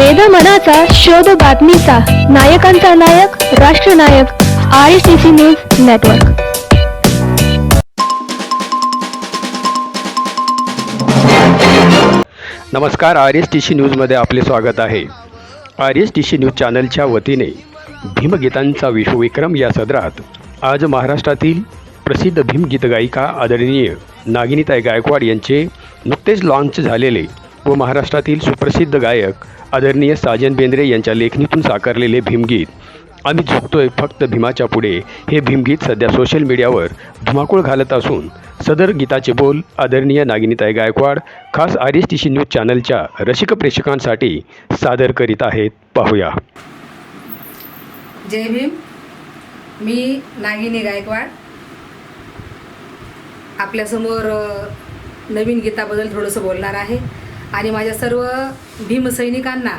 वेद मनाचा शोध बातमीचा. नायकांचा नायक राष्ट्रनायक R S T C news network नमस्कार आर एस टी सी न्यूजमध्ये आपले स्वागत आहे. R S T C news चॅनलच्या वतीने भीमगीतांचा विश्वविक्रम या सदरात आज महाराष्ट्रातील प्रसिद्ध भीमगीत गायिका आदरणीय नागिनीताई गायकवाड यांचे नुकतेच लॉन्च झालेले व महाराष्ट्रातील सुप्रसिद्ध गायक आदरणीय साजन बेंद्रे यांच्या लेखणीतून साकारलेले भीमगीत. आम्ही झुकतोय फक्त भीमाच्या पुढे. हे भीमगीत सध्या सोशल मीडियावर धुमाकूळ घालत असून सदर गीताचे बोल आदरणीय नागिनीताई गायकवाड खास R S T C news चॅनलच्या रसिक प्रेक्षकांसाठी सादर करीत आहेत. पाहूया. जय भीम. मी नागिनी गायकवाड. आपल्यासमोर नवीन गीताबद्दल थोडंसं बोलणार आहे. आणि माझ्या सर्व भीमसैनिकांना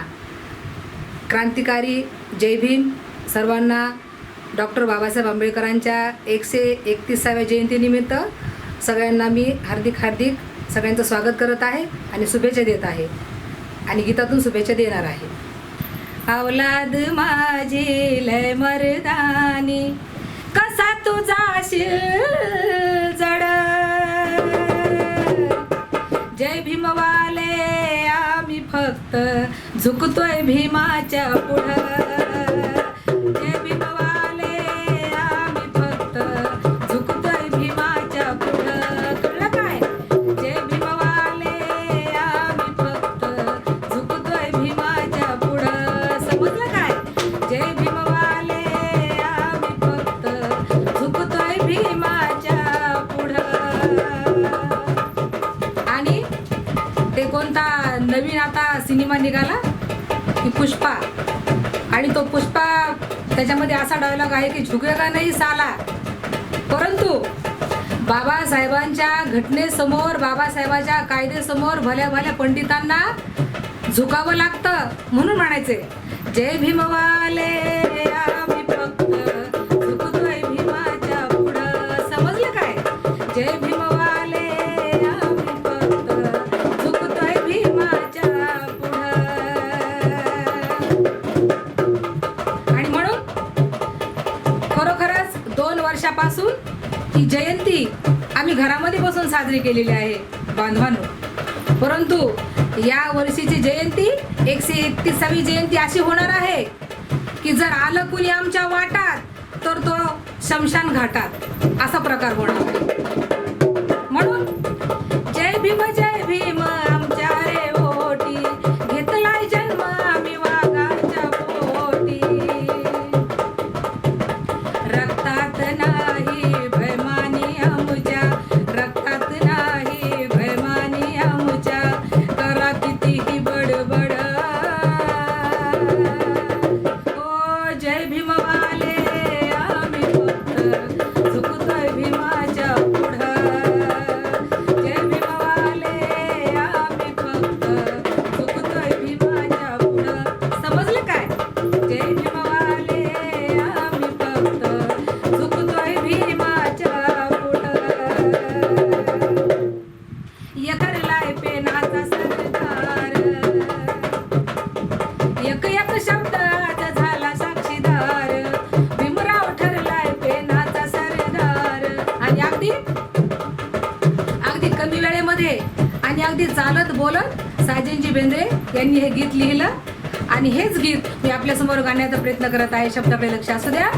क्रांतिकारी जय भीम सर्वांना डॉक्टर बाबासाहेब आंबेडकरांच्या एकशे एकतीसाव्या जयंतीनिमित्त सगळ्यांना मी हार्दिक हार्दिक सगळ्यांचं स्वागत करत आहे आणि शुभेच्छा देत आहे आणि गीतातून शुभेच्छा देणार आहे. अवलाद माझी लय मर्दानी कसा तुझा शिल झुकतोय भीमाच्या पुढं. कोणता नवीन आता सिनेमा निघाला की पुष्पा. आणि तो पुष्पा त्याच्यामध्ये असा डायलॉग आहे की झुकेगा नाही साला. परंतु बाबासाहेबांच्या घटनेसमोर बाबासाहेबांच्या कायदेसमोर भल्या भल्या पंडितांना झुकावं लागतं म्हणून म्हणायचे. जय भीमवाले. वर्षापासून ही जयंती आम्ही घरामध्ये बसून साजरी केलेली आहे बांधवांनो. परंतु या वर्षीची जयंती एकशे एकतीसावी जयंती अशी होणार आहे की जर आलं कुणी आमच्या वाटात तर तो शमशान घाटात असा प्रकार होणार आहे. कमी आणि अगदी चालत बोलत साजनजी बेंद्रे यांनी हे गीत लिहिलं. आणि हेच गीत मी आपल्यासमोर गाण्याचा प्रयत्न करत आहे. शब्दाकडे लक्ष असू द्या.